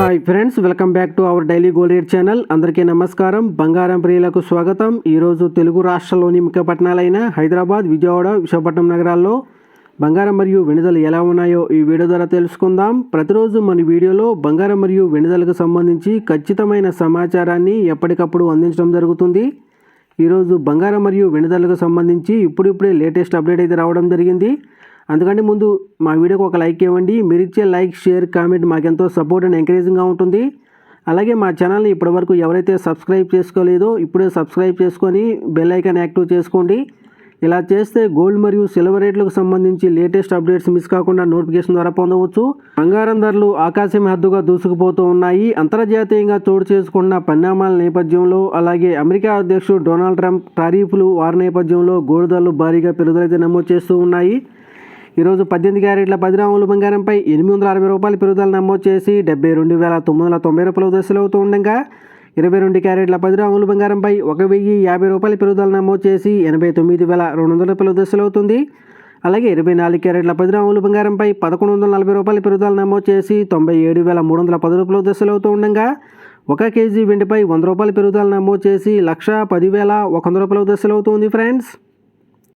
Hi friends welcome back to our daily gold rate channel. అందరికీ నమస్కారం. బంగారం ప్రియులకు స్వాగతం. ఈరోజు తెలుగు రాష్ట్రాల్లోని ముఖ్య పట్టణాలైన హైదరాబాద్ విజయవాడ విశాఖపట్నం నగరాల్లో బంగారం మరియు వెనుదలు ఎలా ఉన్నాయో ఈ వీడియో ద్వారా తెలుసుకుందాం. ప్రతిరోజు మన వీడియోలో బంగారం మరియు వెనుదలకు సంబంధించి ఖచ్చితమైన సమాచారాన్ని ఎప్పటికప్పుడు అందించడం జరుగుతుంది. ఈరోజు బంగారం మరియు వెనుదలకు సంబంధించి ఇప్పుడిప్పుడే లేటెస్ట్ అప్డేట్ అయితే రావడం జరిగింది. అందుకంటే ముందు మా వీడియోకి ఒక లైక్ ఇవ్వండి. మీరు ఇచ్చే లైక్ షేర్ కామెంట్ మాకెంతో సపోర్ట్ అండ్ ఎంకరేజింగ్గా ఉంటుంది. అలాగే మా ఛానల్ని ఇప్పటివరకు ఎవరైతే సబ్స్క్రైబ్ చేసుకోలేదో ఇప్పుడే సబ్స్క్రైబ్ చేసుకొని బెల్ ఐకాన్ యాక్టివ్ చేసుకోండి. ఇలా చేస్తే గోల్డ్ మరియు సిల్వర్ రేట్లకు సంబంధించి లేటెస్ట్ అప్డేట్స్ మిస్ కాకుండా నోటిఫికేషన్ ద్వారా పొందవచ్చు. బంగారం ధరలు ఆకాశం హద్దుగా దూసుకుపోతూ ఉన్నాయి. అంతర్జాతీయంగా చోటు చేసుకున్న పరిణామాల నేపథ్యంలో అలాగే అమెరికా అధ్యక్షుడు డొనాల్డ్ ట్రంప్ టారీఫ్లు వారి నేపథ్యంలో గోల్డ్ ధరలు భారీగా పెరుగుదలైతే నమోదు చేస్తూ ఉన్నాయి. ఈరోజు పద్దెనిమిది క్యారెట్ల పది బంగారంపై ఎనిమిది వందల అరవై రూపాయల పెరుగుదల నమోదు చేసి డెబ్బై రెండు వేల తొమ్మిది వందల తొంభై రూపాయల దశలు అవుతూ ఉండగా ఇరవై రెండు క్యారెట్ల పది గ్రాముల బంగారంపై ఒక వెయ్యి యాభై రూపాయల పెరుగుదల నమోదు చేసి ఎనభై తొమ్మిది వేల రెండు వందల రూపాయల దశలు అవుతుంది. అలాగే ఇరవై నాలుగు క్యారెట్ల పది బంగారంపై పదకొండు వందల నలభై రూపాయల పెరుగుదల నమోదు చేసి తొంభై ఏడు వేల మూడు వందల పది రూపాయల దశలు అవుతూ ఉండగా ఒక కేజీ వెండిపై వంద రూపాయల పెరుగుదల నమోదు చేసి లక్ష పదివేల ఒక వంద రూపాయల దశలు అవుతుంది ఫ్రెండ్స్.